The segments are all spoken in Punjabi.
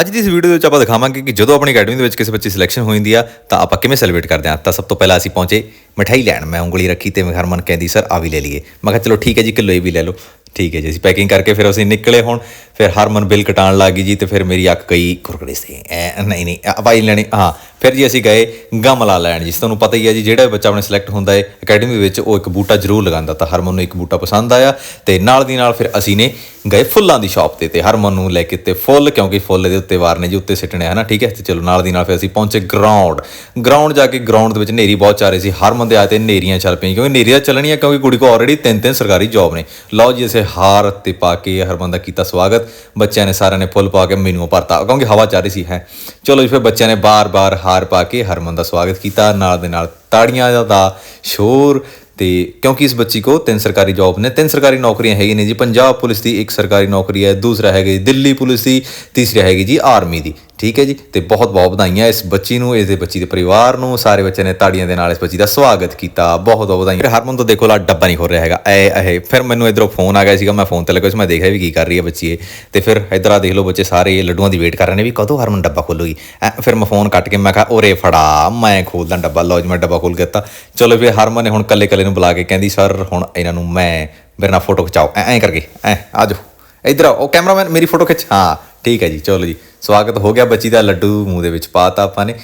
ਅੱਜ ਦੀ ਇਸ ਵੀਡੀਓ ਦੇ ਵਿੱਚ ਆਪਾਂ ਦਿਖਾਵਾਂਗੇ ਕਿ ਜਦੋਂ ਆਪਣੀ ਅਕੈਡਮੀ ਦੇ ਵਿੱਚ ਕਿਸੇ ਬੱਚੇ ਦੀ ਸਿਲੈਕਸ਼ਨ ਹੋ ਜਾਂਦੀ ਆ, ਤਾਂ ਆਪਾਂ ਕਿਵੇਂ ਸੈਲੀਬ੍ਰੇਟ ਕਰਦੇ ਆ। ਤਾਂ ਸਭ ਤੋਂ ਪਹਿਲਾਂ ਅਸੀਂ ਪਹੁੰਚੇ ਮਠਾਈ ਲੈਣ। ਮੈਂ ਉਂਗਲੀ ਰੱਖੀ ਤੇ ਹਰਮਨ ਕਹਿੰਦੀ, ਸਰ ਆ ਵੀ ਲੈ ਲਈਏ। ਮੈਂ ਕਿਹਾ, ਚਲੋ ਠੀਕ ਹੈ ਜੀ, ਕਿਲੋ ਇਹ ਵੀ ਲੈ ਲਓ। ਠੀਕ ਹੈ ਜੀ, ਅਸੀਂ ਪੈਕਿੰਗ ਕਰਕੇ ਫਿਰ ਅਸੀਂ ਨਿਕਲੇ ਹੁਣ। ਫਿਰ ਹਰਮਨ ਬਿੱਲ ਕਟਾਉਣ ਲੱਗੀ ਜੀ ਤੇ ਫਿਰ ਮੇਰੀ ਅੱਖ ਗਈ ਕੁਰਕੜੇ ਸੇ। ਐ, ਨਹੀਂ ਨਹੀਂ ਆਵਾਜ਼ ਲੈਣੀ, ਹਾਂ। ਫਿਰ ਜੀ ਅਸੀਂ ਗਏ ਗਮਲਾ ਲੈਣ ਜੀ। ਤੁਹਾਨੂੰ ਪਤਾ ਹੀ ਹੈ ਜੀ, ਜਿਹੜਾ ਬੱਚਾ ਆਪਣੇ ਸਿਲੈਕਟ ਹੁੰਦਾ ਹੈ ਅਕੈਡਮੀ ਵਿੱਚ ਉਹ ਇੱਕ ਬੂਟਾ ਜ਼ਰੂਰ ਲਗਾਉਂਦਾ ਤਾਂ ਹਰਮਨ ਨੂੰ ਇੱਕ ਬੂਟਾ ਪਸੰਦ ਆਇਆ ਤੇ ਨਾਲ ਦੀ ਨਾਲ ਫਿਰ ਅਸੀਂ ਨੇ ਗਏ ਫੁੱਲਾਂ ਦੀ ਸ਼ਾਪ ਤੇ ਤੇ ਹਰਮਨ ਨੂੰ ਲੈ ਕੇ ਤੇ ਫੁੱਲ, ਕਿਉਂਕਿ ਫੁੱਲ ਦੇ ਉੱਤੇ ਵਾਰਨੇ ਜੀ, ਉੱਤੇ ਸਿੱਟਣੇ ਆ ਨਾ, ਠੀਕ ਹੈ? ਤੇ ਚਲੋ ਨਾਲ ਦੀ ਨਾਲ ਫਿਰ ਅਸੀਂ ਪਹੁੰਚੇ ਗਰਾਊਂਡ ਗਰਾਊਂਡ ਜਾ ਕੇ ਗਰਾਊਂਡ ਦੇ ਵਿੱਚ ਨੇਰੀ ਬਹੁਤ ਚਾਹ ਰਹੀ ਸੀ। ਹਰਮਨ ਦੇ ਆਏ ਤੇ ਨੇਰੀਆਂ ਚੱਲ ਪਈਆਂ, ਕਿਉਂਕਿ ਨੇਰੀਆਂ ਚੱਲਣੀਆਂ, ਕਿਉਂਕਿ ਕੁੜੀ ਕੋ ਆਲਰੇਡੀ ਤਿੰਨ ਤਿੰਨ ਸਰਕਾਰੀ ਜੌਬ ਨੇ। ਲਓ ਜੀ, ਅਸੀਂ ਹਾਰ ਤੇ ਪਾ ਕੇ ਹਰਮਨ ਦਾ ਕੀਤਾ ਸਵਾਗਤ। ਬੱਚਿਆਂ ਨੇ ਸਾਰਿਆਂ ਨੇ ਫੁੱਲ ਪਾ ਕੇ ਮੈਨੂੰ ਭਰਤਾ, ਕਿਉਂਕਿ ਹਵਾ ਚੱਲ ਰਹੀ ਸੀ, ਹੈ। ਚਲੋ ਜੀ, ਫਿਰ ਬੱਚਿਆਂ ਨੇ ਬਾਰ-ਬਾਰ ਹਾਰ ਪਾ ਕੇ ਹਰਮਨ ਦਾ ਸਵਾਗਤ ਕੀਤਾ। ਨਾਲ ਦੇ ਨਾਲ ਤਾੜੀਆਂ ਦਾ ਸ਼ੋਰ ਤੇ ਕਿਉਂਕਿ ਇਸ ਬੱਚੀ ਕੋ ਤਿੰਨ ਸਰਕਾਰੀ ਜੌਬ ਨੇ। ਤਿੰਨ ਸਰਕਾਰੀ ਨੌਕਰੀਆਂ ਹੈਗੀ ਨੇ ਜੀ। ਪੰਜਾਬ ਪੁਲਿਸ ਦੀ ਇੱਕ ਸਰਕਾਰੀ ਨੌਕਰੀ ਹੈ, ਦੂਸਰਾ ਹੈਗੀ ਦਿੱਲੀ ਪੁਲਿਸ ਦੀ, ਤੀਸਰੀ ਹੈਗੀ ਜੀ ਆਰਮੀ ਦੀ। ਠੀਕ ਹੈ ਜੀ, ਤੇ ਬਹੁਤ ਬਹੁਤ ਵਧਾਈਆਂ ਇਸ ਬੱਚੀ ਨੂੰ, ਇਸ ਦੇ ਬੱਚੀ ਦੇ ਪਰਿਵਾਰ ਨੂੰ, ਸਾਰੇ ਬੱਚਿਆਂ ਨੇ ਤਾੜੀਆਂ ਦੇ ਨਾਲ ਇਸ ਬੱਚੀ ਦਾ ਸਵਾਗਤ ਕੀਤਾ, ਬਹੁਤ ਬਹੁਤ ਵਧਾਈਆਂ। ਫਿਰ ਹਰਮਨ ਤੋਂ ਦੇਖੋ, ਲਾ ਡੱਬਾ ਨਹੀਂ ਹੋ ਰਿਹਾ ਹੈਗਾ, ਐ ਇਹ। ਫਿਰ ਮੈਨੂੰ ਇਧਰੋਂ ਫੋਨ ਆ ਗਿਆ ਸੀਗਾ, ਮੈਂ ਫੋਨ ਤੇ ਲੱਗਾ ਸੀ, ਮੈਂ ਦੇਖਿਆ ਵੀ ਕੀ ਕਰ ਰਹੀ ਹੈ ਬੱਚੀ ਇਹ। ਤੇ ਫਿਰ ਇਧਰ ਆ ਦੇਖ ਲਓ ਬੱਚੇ ਸਾਰੇ ਲੱਡੂਆਂ ਦੀ ਵੇਟ ਕਰ ਰਹੇ ਨੇ ਵੀ ਕਦੋਂ ਹਰਮਨ ਡੱਬਾ ਖੋਲੂਗੀ। ਐਂ, ਫਿਰ ਮੈਂ ਫੋਨ ਕੱਟ ਕੇ ਮੈਂ ਕਿਹਾ ਓਰੇ ਫੜਾ, ਮੈਂ ਖੋਲਦਾ ਡੱਬਾ, ਲਓ ਜੀ, ਮੈਂ ਡੱਬਾ ਖੋਲ ਦਿੱਤਾ। ਚਲੋ ਫਿਰ ਹਰਮਨ ਨੇ ਹੁਣ ਕੱਲੇ ਕੱਲੇ ਨੂੰ ਬੁਲਾ ਕੇ ਕਹਿੰਦੀ, ਸਰ, ਹੁਣ ਇਹਨਾਂ ਨੂੰ ਮੈਂ, ਮੇਰੇ ਨਾਲ ਫੋਟੋ ਖਿਚਾਓ। ਐਂ ਐਂ ਕਰਕੇ, ਐਂ, ਆ ਜਾਓ। ਇਧਰ ਆਓ ਉਹ ਕੈਮਰਾਮੈਨ ਮੇਰੀ ਫੋਟੋ ਖਿੱਚ, ਹਾਂ। ਠੀਕ ਹੈ ਜੀ ਚਲੋ ਜੀ। ਸਵਾਗਤ ਹੋ ਗਿਆ ਬੱਚੀ ਦਾ ਲੱਡੂ ਮੂੰਹ ਦੇ ਵਿੱਚ ਪਾਤਾ ਆਪਾਂ ਨੇ।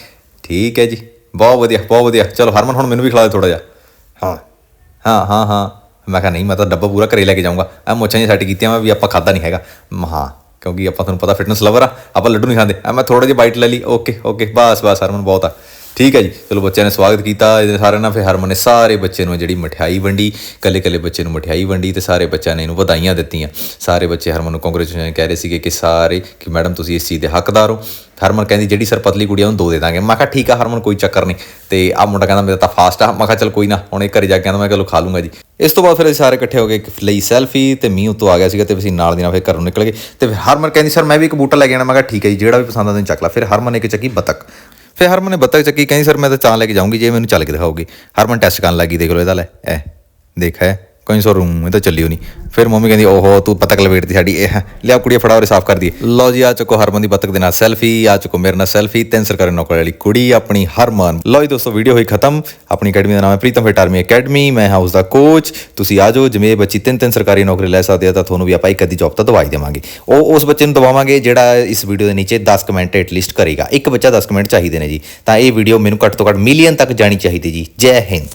ਠੀਕ ਹੈ ਜੀ ਬਹੁਤ ਵਧੀਆ ਬਹੁਤ ਵਧੀਆ। ਚਲੋ ਹਰਮਨ ਹੁਣ ਮੈਨੂੰ ਵੀ ਖਿਲਾ ਦੇ ਥੋੜਾ ਜਿਹਾ। ਹਾਂ। ਹਾਂ ਹਾਂ ਹਾਂ। ਮੈਂ ਕਿਹਾ ਨਹੀਂ ਮੈਂ ਤਾਂ ਡੱਬਾ ਪੂਰਾ ਘਰੇ ਲੈ ਕੇ ਜਾਊਂਗਾ। ਆ ਮੁੱਛਾਂ ਜੀ ਸੈੱਟ ਕੀਤੀਆਂ ਮੈਂ ਵੀ ਆਪਾਂ ਖਾਦਾ ਨਹੀਂ ਹੈਗਾ। ਹਾਂ ਕਿਉਂਕਿ ਆਪਾਂ ਤੁਹਾਨੂੰ ਪਤਾ ਫਿਟਨੈਸ ਲਵਰ ਆ ਆਪਾਂ ਲੱਡੂ ਨਹੀਂ ਖਾਂਦੇ। ਆ ਮੈਂ ਥੋੜਾ ਜਿਹਾ ਬਾਈਟ ਲੈ ਲਈ। ਓਕੇ ਓਕੇ ਬਸ ਬਸ ਹਰਮਨ ਬਹੁਤ ਆ। ਠੀਕ ਹੈ ਜੀ। ਚਲੋ ਬੱਚਿਆਂ ਨੇ ਸਵਾਗਤ ਕੀਤਾ। ਇਹਦੇ ਸਾਰਿਆਂ ਨਾਲ ਫਿਰ ਹਰਮਨ ਨੇ ਸਾਰੇ ਬੱਚੇ ਨੂੰ ਜਿਹੜੀ ਮਠਿਆਈ ਵੰਡੀ ਕੱਲੇ ਕੱਲੇ ਬੱਚੇ ਨੂੰ ਮਠਿਆਈ ਵੰਡੀ ਤੇ ਸਾਰੇ ਬੱਚਿਆਂ ਨੇ ਇਹਨੂੰ ਵਧਾਈਆਂ ਦਿੱਤੀਆਂ। ਸਾਰੇ ਬੱਚੇ ਹਰਮਨ ਨੂੰ ਕੰਗ੍ਰੈਚੁਲੇਸ਼ਨ ਕਹਿ ਰਹੇ ਸੀਗੇ ਕਿ ਸਾਰੇ ਕਿ ਮੈਡਮ ਤੁਸੀਂ ਇਸ ਚੀਜ਼ ਦੇ ਹੱਕਦਾਰ ਹੋ। ਹਰਮਨ ਕਹਿੰਦੀ, ਜਿਹੜੀ ਸਰ ਪਤਲੀ ਕੁੜੀ ਆ, ਉਹਨੂੰ ਦੋ ਦੇ ਦਾਂਗੇ। ਮੈਂ ਕਿਹਾ, ਠੀਕ ਆ ਹਰਮਨ, ਕੋਈ ਚੱਕਰ ਨਹੀਂ। ਤੇ ਆ ਮੁੰਡਾ ਕਹਿੰਦਾ, ਮੇਰਾ ਤਾਂ ਫਾਸਟ ਆ। ਮੈਂ ਕਿਹਾ, ਚਲ ਕੋਈ ਨਾ, ਹੁਣ ਇਹ ਘਰੇ ਜਾ ਕੇ ਕਹਿੰਦਾ, ਮੈਂ ਚਲੋ ਖਾ ਲੂੰਗਾ ਜੀ। ਇਸ ਤੋਂ ਬਾਅਦ ਫਿਰ ਅਸੀਂ ਸਾਰੇ ਇਕੱਠੇ ਹੋ ਗਏ ਇੱਕ ਲਈ ਸੈਲਫੀ ਤੇ ਮੀਂਹ ਉੱਤੋਂ ਆ ਗਿਆ ਸੀਗਾ ਤੇ ਅਸੀਂ ਨਾਲ ਦੀ ਨਾਲ ਫਿਰ ਘਰੋਂ ਨਿਕਲ ਗਏ। ਤੇ ਹਰਮਨ ਕਹਿੰਦੀ, ਸਰ ਮੈਂ ਵੀ ਇੱਕ ਬੂਟਾ ਲੈ ਕੇ ਆਣਾ ਮੈਂ ਕਿਹਾ, ਠੀਕ ਹੈ ਜੀ, ਜਿਹੜਾ ਵੀ ਪਸੰਦ ਆ ਤੈਨੂੰ ਚੱਕ ਲੈ। ਫਿਰ ਹਰਮਨ ਨੇ ਇੱਕ ਚੱਕੀ ਬਤਕ। ਫਿਰ ਹਰਮਨ ਨੇ ਬੱਤਖ ਚੱਕੀ, ਕਹਿੰਦੀ, ਸਰ, ਮੈਂ ਤਾਂ ਚਾਹ ਲੈ ਕੇ ਜਾਊਂਗੀ, ਜੇ ਮੈਨੂੰ ਚੱਲ ਕੇ ਦਿਖਾਓਗੇ। ਹਰਮਨ ਟੈਸਟ ਕਰਨ ਲੱਗੀ ਦੇਖ ਲਓ, ਇਹਦਾ ਲੈ ਐ ਦੇਖ ਹੈ ਸੋ ਰੂਮ ਇਹ ਤਾਂ ਚੱਲਿਓ ਨਹੀਂ ਫਿਰ ਮੰਮੀ ਕਹਿੰਦੀ, ਓਹੋ, ਤੂੰ ਪਤਕ ਲਵੇਟਦੀ ਸਾਡੀ, ਇਹ ਲਿਆ ਕੁੜੀ ਫੜਾ ਉਰੇ ਸਾਫ਼ ਕਰ ਦਈਏ। ਲਓ ਜੀ, ਆ ਚੁੱਕੋ ਹਰਮਨ ਦੀ ਬਤਕ ਦੇ ਨਾਲ ਸੈਲਫੀ, ਆ ਚੁੱਕੋ ਮੇਰੇ ਨਾਲ ਸੈਲਫੀ, ਤਿੰਨ ਸਰਕਾਰੀ ਨੌਕਰੀ ਵਾਲੀ ਕੁੜੀ, ਆਪਣੀ ਹਰਮਨ। ਲਓ ਜੀ ਦੋਸਤੋ ਵੀਡੀਓ ਹੋਈ ਖਤਮ। ਆਪਣੀ ਅਕੈਡਮੀ ਦਾ ਨਾਮ ਹੈ ਪ੍ਰੀਤਮ ਫਿਟ ਆਰਮੀ ਅਕੈਡਮੀ ਮੈਂ ਹਾਂ ਉਸ ਦਾ ਕੋਚ ਤੁਸੀਂ ਆ ਜਾਓ, ਜਿਵੇਂ ਇਹ ਬੱਚੀ ਤਿੰਨ ਤਿੰਨ ਸਰਕਾਰੀ ਨੌਕਰੀ ਲੈ ਸਕਦੇ ਆ, ਤਾਂ ਤੁਹਾਨੂੰ ਵੀ ਆਪਾਂ ਇੱਕ ਅੱਧੀ ਜੌਬ ਤਾਂ ਦਵਾਈ ਦੇਵਾਂਗੇ। ਉਹ ਉਸ ਬੱਚੇ ਨੂੰ ਦਵਾਵਾਂਗੇ, ਜਿਹੜਾ ਇਸ ਵੀਡੀਓ ਦੇ ਨੀਚੇ 10 ਕਮੈਂਟ ਐਟਲੀਸਟ ਕਰੇਗਾ। ਇੱਕ ਬੱਚਾ 10 ਕਮੈਂਟ ਚਾਹੀਦੇ ਨੇ ਜੀ। ਤਾਂ ਇਹ ਵੀਡੀਓ ਮੈਨੂੰ ਘੱਟ ਤੋਂ ਘੱਟ ਮਿਲੀਅਨ ਤੱਕ ਜਾਣੀ ਚਾਹੀਦੀ ਜੀ। ਜੈ ਹਿੰਦ।